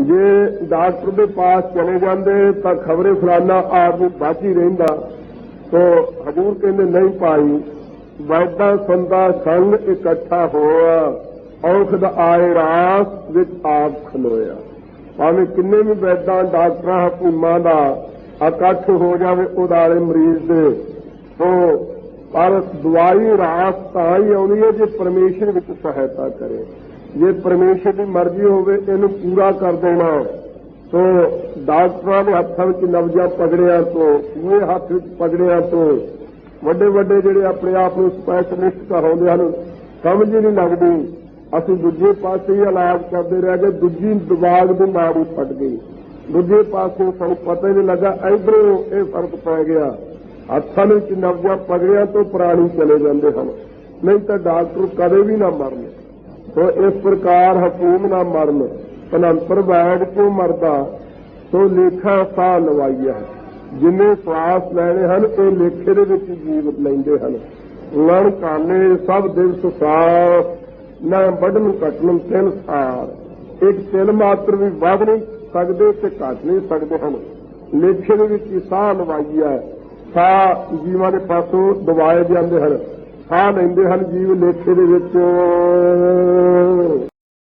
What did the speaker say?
ਜੇ ਡਾਕਟਰ ਦੇ ਪਾਸ ਚਲੇ ਜਾਂਦੇ ਤਾਂ ਖਬਰੇ ਫਲਾਨਾ ਆਦਮੀ ਬਚ ਹੀ ਰਹਿੰਦਾ। ਤੋ ਹਜੂਰ ਕਹਿੰਦੇ, ਨਹੀਂ ਪਾਈ ਵੈਦਾਂ ਸੰਦਾ, ਸੰਗ ਇਕੱਠਾ ਹੋਇਆ। ਔਖਦ ਆਏ ਰਾਸ ਵਿੱਚ ਆਪ ਖਲੋਇਆ। ਭਾਵੇਂ ਕਿੰਨੇ ਵੀ ਵੈਦਾਂ ਡਾਕਟਰਾਂ, ਹਕੂਮਾਂ ਦਾ ਇਕੱਠ ਹੋ ਜਾਵੇ ਉਦਾਲੇ ਮਰੀਜ਼ ਦੇ। ਤੋ ਪਰ ਦਵਾਈ ਰਾਸ ਤਾਂ ਹੀ ਆਉਣੀ ਹੈ ਜੇ ਪਰਮੇਸ਼ਰ ਵਿੱਚ ਸਹਾਇਤਾ ਕਰੇ। ਜੇ ਪਰਮੇਸ਼ਰ ਦੀ ਮਰਜ਼ੀ ਹੋਵੇ, ਇਹਨੂੰ ਪੂਰਾ ਕਰ ਦੇਣਾ। ਸੋ ਡਾਕਟਰਾਂ ਦੇ ਹੱਥਾਂ ਵਿੱਚ ਨਵਜਾ ਪਗੜਿਆਂ ਤੋਂ ਇਹ ਹੱਥ ਵਿੱਚ ਪਗੜਿਆਂ ਤੋਂ, ਵੱਡੇ ਵੱਡੇ ਜਿਹੜੇ ਆਪਣੇ ਆਪ ਨੂੰ ਸਪੈਸ਼ਲਿਸਟ ਕਹਾਉਂਦੇ ਹਨ, ਸਮਝ ਹੀ ਨਹੀਂ ਲੱਗਦੀ। ਅਸੀਂ ਦੂਜੇ ਪਾਸੇ ਹੀ ਇਲਾਜ ਕਰਦੇ ਰਹਿ ਗਏ, ਦੂਜੀ ਦਿਮਾਗ ਦੀ ਨਾੜੀ ਫਟ ਗਈ ਦੂਜੇ ਪਾਸੇ ਸਾਨੂੰ ਪਤਾ ਹੀ ਨਹੀਂ ਲੱਗਾ, ਇਧਰੋਂ ਇਹ ਫ਼ਰਕ ਪੈ ਗਿਆ। ਹੱਥਾਂ ਵਿੱਚ ਨਵਜਾ ਪਗੜਿਆਂ ਤੋਂ ਪ੍ਰਾਣੀ ਚਲੇ ਜਾਂਦੇ ਹਨ। ਨਹੀਂ ਤਾਂ ਡਾਕਟਰ ਕਦੇ ਵੀ ਨਾ ਮਰਨੇ ਸੋ ਇਸ ਪ੍ਰਕਾਰ ਹਕੂਮ ਨਾ ਮਰਨ, ਅਨੰਤਰ ਬੈਠ ਕਿਉਂ ਮਰਦਾ? ਸੋ ਲੇਖਾ ਸਾਹ ਲਵਾਈਆ ਜਿੰਨੇ ਸਵਾਸ ਲੈਣੇ ਹਨ ਇਹ ਲੇਖੇ ਦੇ ਵਿੱਚ ਜੀਵ ਲੈਂਦੇ ਹਨ। ਲੜ ਕਾਨੇ ਸਭ ਦਿਵਸ ਸਾਸ ਨਾ ਵੱਢਣ ਕੱਟਣ ਤਿੰਨ ਸਾਰ। ਇੱਕ ਤਿਲ ਮਾਤਰ ਵੀ ਵੱਧ ਨਹੀਂ ਸਕਦੇ ਤੇ ਘਟ ਨਹੀਂ ਸਕਦੇ ਹਨ। ਲੇਖੇ ਦੇ ਵਿੱਚ ਹੀ ਸਾਹ ਲਵਾਈਆ। ਸਾਹ ਜੀਵਾਂ ਦੇ ਪਾਸੋਂ ਦਬਾਏ ਜਾਂਦੇ ਹਨ। ਸਾਹ ਲੈਂਦੇ ਹਨ ਜੀਵ ਲੇਖੇ ਦੇ ਵਿੱਚ।